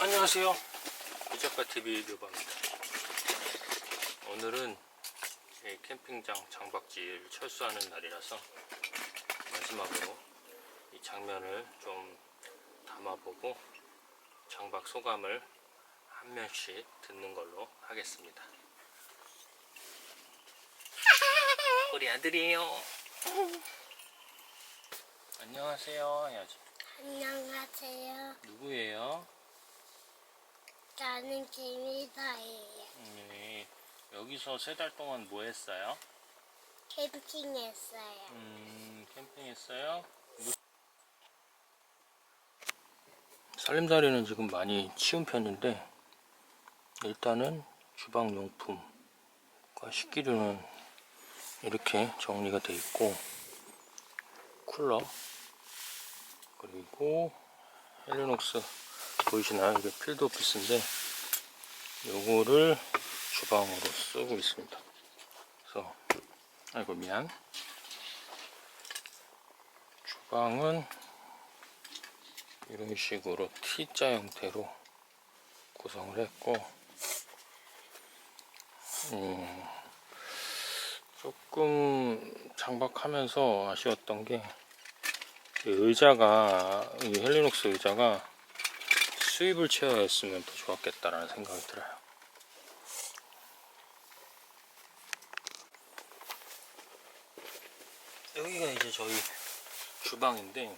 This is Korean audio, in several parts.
안녕하세요. 이작가 TV 묘방입니다. 오늘은 이 캠핑장 장박지를 철수하는 날이라서 마지막으로 이 장면을 좀 담아보고 장박 소감을 한 명씩 듣는 걸로 하겠습니다. 우리 아들이에요. 안녕하세요. 해야지. 안녕하세요. 누구예요? 저는 김희서예요. 네, 여기서 세 달 동안 뭐 했어요? 캠핑했어요. 음, 캠핑했어요? 무- 살림살이는 지금 많이 치운 편인데 일단은 주방 용품과 식기류는 이렇게 정리가 돼 있고 쿨러 그리고 헬리녹스 보이시나요? 이게 필드 오피스인데 요거를 주방으로 쓰고 있습니다. 그래서 아이고 미안. 주방은 이런 식으로 T자 형태로 구성을 했고 음, 조금 장박하면서 아쉬웠던 게이 의자가 이 헬리녹스 의자가 수입을 채워했으면 더 좋았겠다라는 생각이 들어요. 여기가 이제 저희 주방인데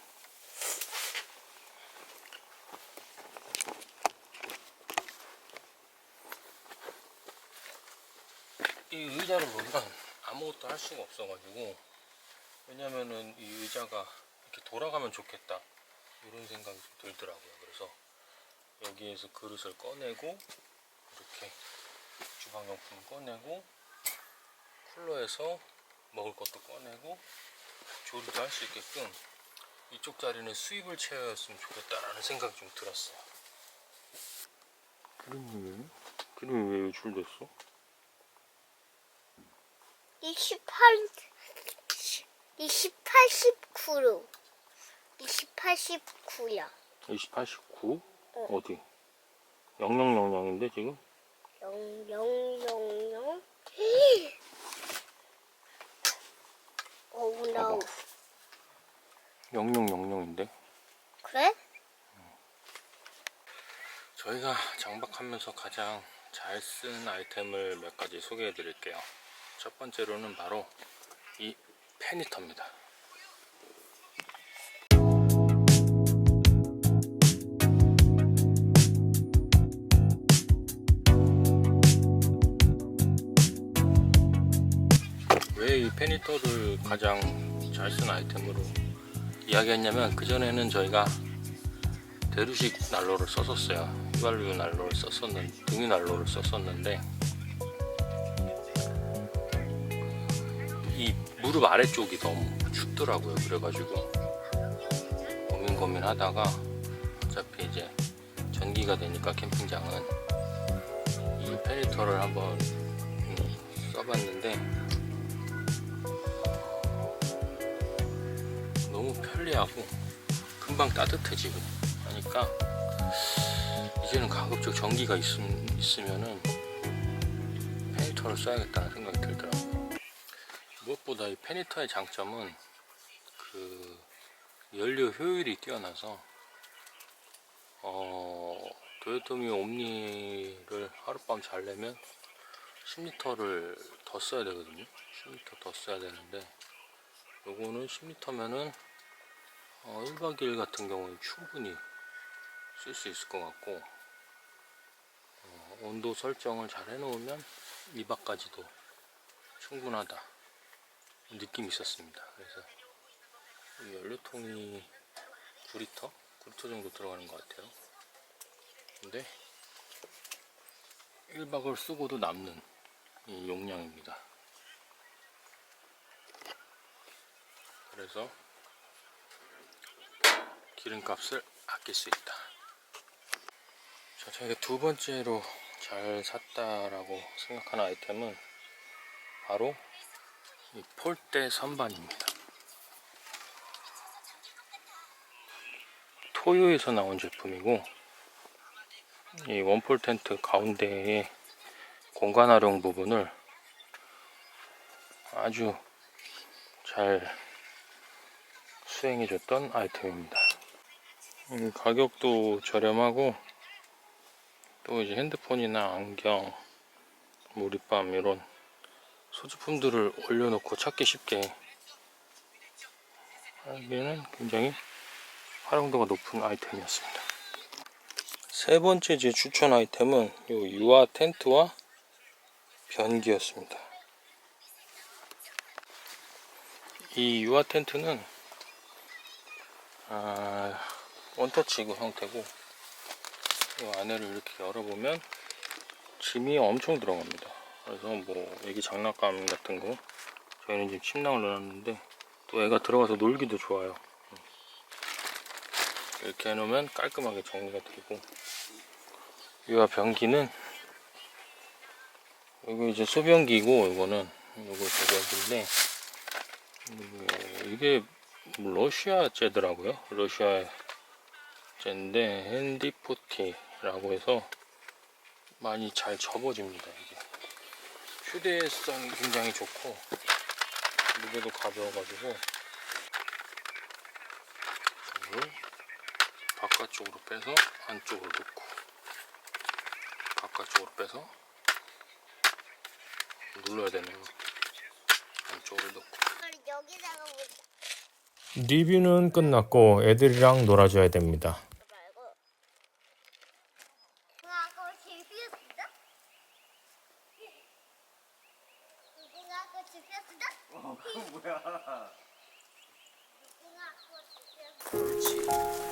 이 의자를 놓으면 아무것도 할 수가 없어가지고 왜냐면은 이 의자가 이렇게 돌아가면 좋겠다 이런 생각이 좀 들더라고요 그래서 여기에서 그릇을 꺼내고 이렇게 주방용품 꺼내고 쿨러에서 먹을 것도 꺼내고 조리도 할 수 있게끔 이쪽 자리는 수입을 채워였으면 좋겠다라는 생각이 좀 들었어요. 그림이 왜? 그림이 왜 유출됐어? 28, 20, 89로. 20, 89요. 20, 89? 어. 어디? 0000인데 지금? 0, 0, 0, 0. 오, no. 봐봐. 0000인데? 그래? 저희가 장박하면서 가장 잘 쓴 아이템을 몇 가지 소개해 드릴게요. 첫 번째로는 바로 이 페니터입니다. 이 페니터를 가장 잘쓴 아이템으로 이야기했냐면 그전에는 저희가 대루식 난로를 썼었어요. 휘발유 난로를 썼었는 등유 난로를 썼었는데 이 무릎 아래쪽이 너무 춥더라고요. 그래가지고 고민 고민 하다가 어차피 이제 전기가 되니까 캠핑장은 이 페니터를 한번 음, 써봤는데 너무 편리하고 금방 따뜻해지고 하니까 이제는 가급적 전기가 있음, 있으면은 페니터를 써야겠다는 생각이 들더라고요. 무엇보다 이 페니터의 장점은 그 연료 효율이 뛰어나서 어 도요토미 옴니를 하룻밤 잘려면 10리터를 더 써야 되거든요. 10리터 더 써야 되는데 요거는 10리터면은 어, 1박 2일 같은 경우는 충분히 쓸 수 있을 것 같고 어, 온도 설정을 잘 해놓으면 2박까지도 충분하다 느낌이 있었습니다. 그래서 이 연료통이 9리터? 9리터 정도 들어가는 것 같아요. 근데 1박을 쓰고도 남는 이 용량입니다. 그래서 기름값을 아낄 수 있다. 자, 저희가 두 번째로 잘 샀다라고 생각하는 아이템은 바로 이 폴대 선반입니다. 토요에서 나온 제품이고 이 원폴 텐트 가운데에 공간 활용 부분을 아주 잘 수행해줬던 아이템입니다. 음, 가격도 저렴하고 또 이제 핸드폰이나 안경, 몰입밤 이런 소지품들을 올려놓고 찾기 쉽게 하기에는 굉장히 활용도가 높은 아이템이었습니다. 세 번째 제 추천 아이템은 요 유아 텐트와 변기였습니다. 이 유아 텐트는 아, 원터치 그 형태고 이 안에를 이렇게 열어보면 짐이 엄청 들어갑니다. 그래서 뭐 애기 장난감 같은 거 저희는 지금 침낭을 넣어놨는데 또 애가 들어가서 놀기도 좋아요. 이렇게 해놓으면 깔끔하게 정리가 되고 유아 변기는 이거 이제 소변기고 이거는 이거 소변기인데 음, 이게 러시아 째더라고요. 러시아 째인데 핸디포티라고 해서 많이 잘 접어집니다. 이게 휴대성이 굉장히 좋고 무게도 가벼워가지고 바깥쪽으로 빼서 안쪽으로 넣고 바깥쪽으로 빼서 눌러야 되네요. 안쪽으로 넣고 뭐 리뷰는 끝났고 애들이랑 놀아줘야 됩니다. 말고. 나 아까 집이었어? 누가 아까 집이었어? 어, 그건 뭐야? 그렇지.